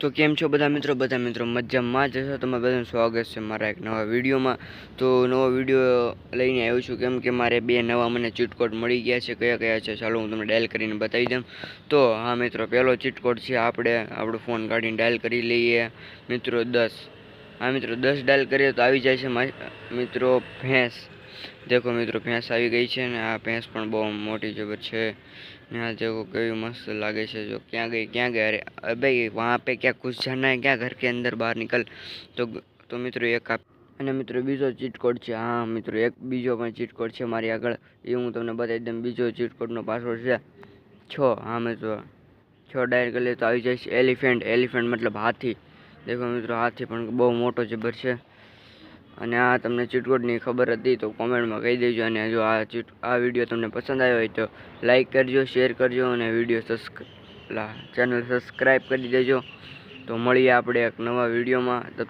તો કેમ છો બધા મિત્રો? બધા મિત્રો મજામાં જ હશો તમારું બધાનું સ્વાગત છે મારા એક નવા વિડીયોમાં. તો નવો વીડિયો લઈને આવ્યો છું કેમ કે મારે બે નવા મને ચીટકોડ મળી ગયા છે. કયા કયા છે ચાલો હું તમને ડાયલ કરીને બતાવી દઉં. તો હા મિત્રો, પહેલો ચીટકોડ છે આપણે. આપણો ફોન કાઢીને ડાયલ કરી લઈએ. મિત્રો દસ. હા મિત્રો, દસ ડાયલ કરીએ તો આવી જાય છે મિત્રો ભેંસ. દેખો મિત્રો, ભેંસ આવી ગઈ છે ને આ ભેંસ પણ બહુ મોટી જબર છે. ને આ દેખો કેવી મસ્ત લાગે છે. જો ક્યાં ગઈ ક્યાં ગઈ? અરે અબે વહાં પે ક્યાં ઘુસ જાના ક્યાં ઘર કે અંદર બહાર નીકળ? તો તો મિત્રો એક આપ, અને મિત્રો બીજો ચીટકોડ છે. હા, મિત્રો, એક બીજો પણ ચીટકોડ છે મારી આગળ. એ હું તમને બતાવી દઉં. બીજો ચીટકોડનો પાસવર્ડ છે છ. હા, મિત્રો, છ ડાયરેક્ટ કરીએ તો આવી જશે એલિફેન્ટ એલિફેન્ટ મતલબ હાથી. દેખો મિત્રો, હાથી પણ બહુ મોટો જબર છે. અને આ તમને ચીટકોટની ખબર હતી તો કોમેન્ટમાં કહી દેજો અને જો આ ચીટ, આ વીડિયો તમને પસંદ આવ્યો હોય તો લાઈક કરજો, શેર કરજો અને વીડિયો સબસ્ક ચેનલ સબસ્ક્રાઈબ કરી દેજો. તો મળીએ આપણે એક નવા વિડીયોમાં. તબ